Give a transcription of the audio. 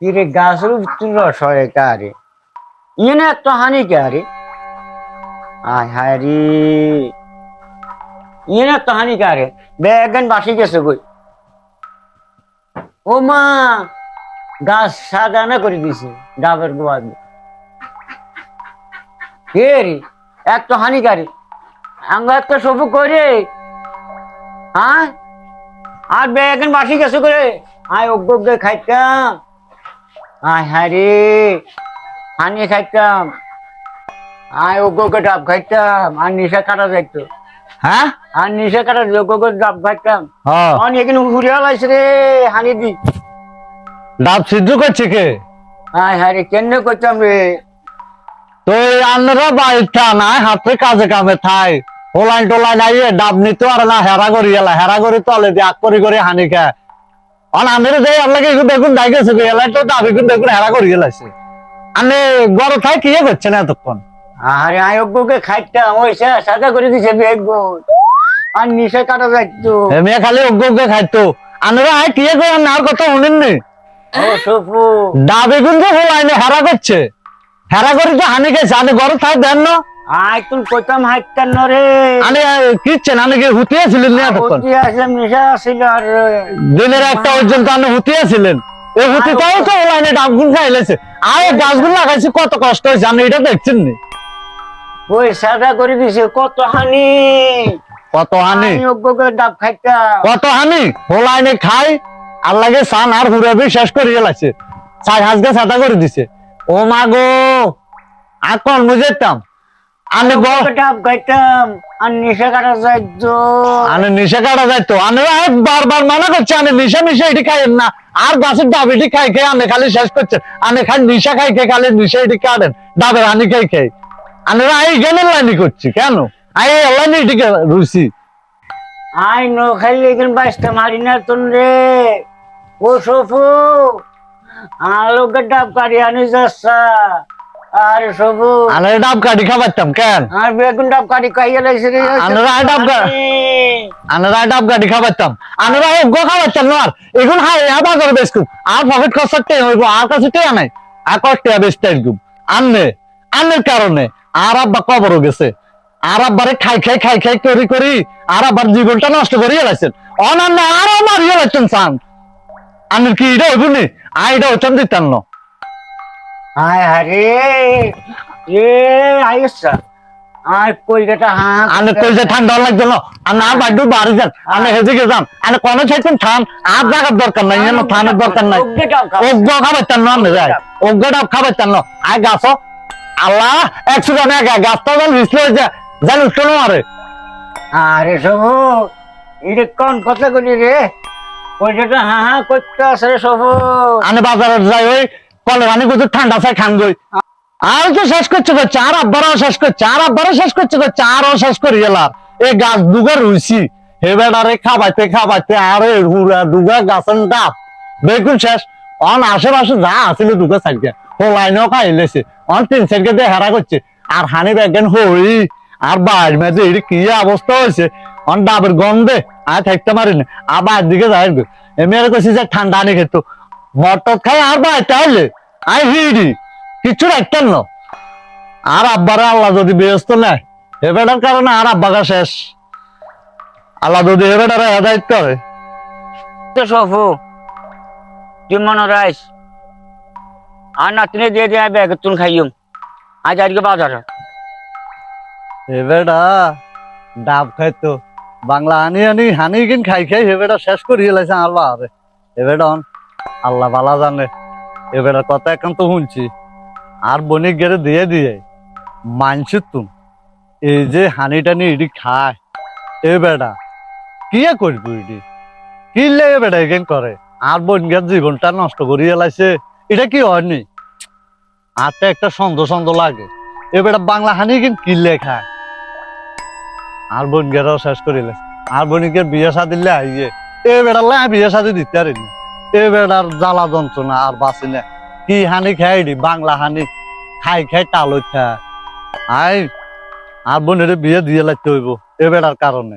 কিরে গাছের রস হয় কারে? ইয়ে এত হানি কারে? আয় হায় রে। ইয়ে এত হানি কারে? বেগান বাসি গেছে কই? ও মা, গাছ সাদা না করে দিছে, ডাবের গোয়া দিয়ে। কে রে? এত হানিকারী আঙ্গ একটা সবু করে। হ্যাঁ আর বেগান বাসি গেছে করে আয় অজ্ঞ খাইতাম। আয় হ্যাঁ রে। খাইতাম। আয় অজ্ঞ ডাব খাইতাম। আর নিশা কাটা যাইতো। হ্যাঁ? আর নিশা কাটা করে ডাব খাইতাম। হ্যাঁ অন এখানে রে হানি দি। ডাব সিদ্ধ করছে কে? আয় হ্যাঁ রে কেন করতাম রে? তো হাতে কাজে কামে থাই। ওলাইন টোলাইন আইয়ে ডাব নিতে আর না হেরা করি হেরা করি তলে দিয়ে আগ করি করি হানি খায়। আল্লাহকে একটু দেখুন তো দেখুন হেরা করি গেলাইছে আনে গড় থাই কি করছে এতক্ষণ। আরে আয় অজ্ঞকে খাইতাম সাজা করে দিছে বেগুন আর নিশা কাটা যাইতো। মেয়ে খালি খাইতো। আয় কি করে কথা শুনেন নি। ও সপু হেরা করছে। হেরা করি তো হানি খাইছে আনে গড় থাই দেন না। আয় তুই কইতাম হাইতাম না রে। আনে কিচ্ছেন আনে কি হুতিয়েছিলেন না অতি আসলাম নিশা আসিল আর দিনের একটা পর্যন্ত আপনি হুতিয়াছিলেন এই হুতিটাও তো লাইনে ডাবগুন খাইলেছে আর গাছগুলো লাগাইছি কত কষ্ট হয়েছে আপনি এটা দেখছেন নি। ওই সাজা করে দিছে কত হানি। কত হানি? আমি ডাব খাইতাম। কত হানি? হোলাইনে খাই আর লাগে সান আর হুরাবি শেষ করে গেলাছে। চাই হাজকে ছাতা করে দিছে। ও মা গো আর কোন বুঝেতাম আমি গো ডাব খাইতাম আর নিশা কাটা যাইতো। আনে নিশা কাটা যাইতো। আনে বারবার মানা করছে আনে নিশা নিশা এটি খাইয়েন না। আর গাছের ডাব এটি খাই খেয়ে আনে খালি শেষ করছে। আনে খালি নিশা খাই খেয়ে খালি নিশা এটি কাটেন। ডাবের হানি খাই খাই আনে আই লাইনি করছি কেন? আই লাইনি এটিকে রুচি আই নো খাইলে এখানে বাইশটা মারি না তুন রে। ও সফু আলোকে ডাব কাটি আনি যাচ্ছা আরে সবু আনে ডাব কাটি খাবারতাম কেন? আর বেগুন ডাব কাটি খাইয়ে লাইছে রে। আরে ডাব ডাব কাটি খাবারতাম। গো খাবারতাম না এখন হাই করে বেসকুম আর খরচাতে হইব আর কাছে নাই। আর কষ্টে বেসতে একদম আননে আন্নের কারণে আর আব্বা কবর গেছে। আর আব্বারে খাই খাই খাই খাই করি করি আর আব্বার জীবনটা নষ্ট করে গেলাইছেন অনান্য আরও মারিয়ে গেলাইছেন সান আন্নের কি এটা হইব নি? এটা হইতাম দিতাম না। আয় আরে এ আইসা আর কলকাতা হ্যাঁ আনে কইছে ঠান্ডা লাগবে না আর না বাড়ি বাড়ি যান আনে হেদিকে যান। আনে কোনো চাইছেন ঠান আর জায়গার দরকার নাই থানের দরকার নাই। অজ্ঞ খাবার চান না আনে যায় খাবার চান না আয় গাছ আল্লাহ একশো টাকা একা গাছটা যেন রিসলে হয়েছে যেন শোনো আরে আরে সবু এটা কোন কথা করি রে? কলকাতা হ্যাঁ হ্যাঁ করতে আসে সবু আনে বাজারে যাই ওই কলে মানে কিছু ঠান্ডা চাই খান গই। আর তো শেষ করছে আর আব্বারও শেষ করছে আর আব্বারও শেষ করছে আরও শেষ করি গেলাম এই গাছ দুগা রুইছি। হে বেড়ারে খাবাইতে খাবাইতে আর হুড়া দুগা গাছের ডাব। বেগুন শেষ। অন আশেপাশে যা আছিল দুগা সাইডকে ও লাইনও খাইলেছে। অন তিন সাইডকে দিয়ে হেরা করছে। আর হানি বেগেন হই। আর বাইর মেঝে এটি কি অবস্থা হয়েছে? অন ডাবের গন্ধে আর থাকতে পারিনি। আবার দিকে যাই এমনি কইছি যে ঠান্ডা আনি খেত। মটর খাই আর বাইতে হইলে আই হিড়ি কিচ্ছু রাখতেন না। আর আব্বারে আল্লাহ যদি ব্যস্ত নেয় এ বেটার কারণে আর আব্বাগা শেষ। আল্লাহ যদি এ বেটারে হেদায়ত করে। সফু তুই মনে রাইস। আর নাতনি দিয়ে দিয়ে ব্যাগ তুন খাইম আজ আজকে বাজার। এ বেটা ডাব খাইতো বাংলা আনি আনি হানি কিন খাই খাই হে বেটা শেষ করি লাইছে আর বাহারে। এ অন আল্লাহ বালা জানে। এ বেটার কথা এখন তো শুনছি। আর বণিক গেড়ে দিয়ে দিয়ে মানছি তুম। এই যে হানি টানি ইডি খায়। এ বেটা, কি করবি ইডি কি লে বেটা এখান করে? আর বোনগার জীবনটা নষ্ট করিয়ে লাইছে এটা কি হয়নি? আর তো একটা সন্দেহ সন্দেহ লাগে। এ বেটা বাংলা হানি কিন কিনলে খায়? আর বোনগেরাও শেষ করিলে। আর বোনকে বিয়ে শাদি দিলে আইয়ে। এ বেড়ালে বিয়ে শাদি দিতে পারিনি। এ বেড়ার জ্বালা যন্ত্রণা আর বাঁচি না। কি হানি খাই দি, বাংলা হানি খাই খাই খা আই, আর বোনের বিয়ে দিয়ে লাগতে হইব এবার কারণে।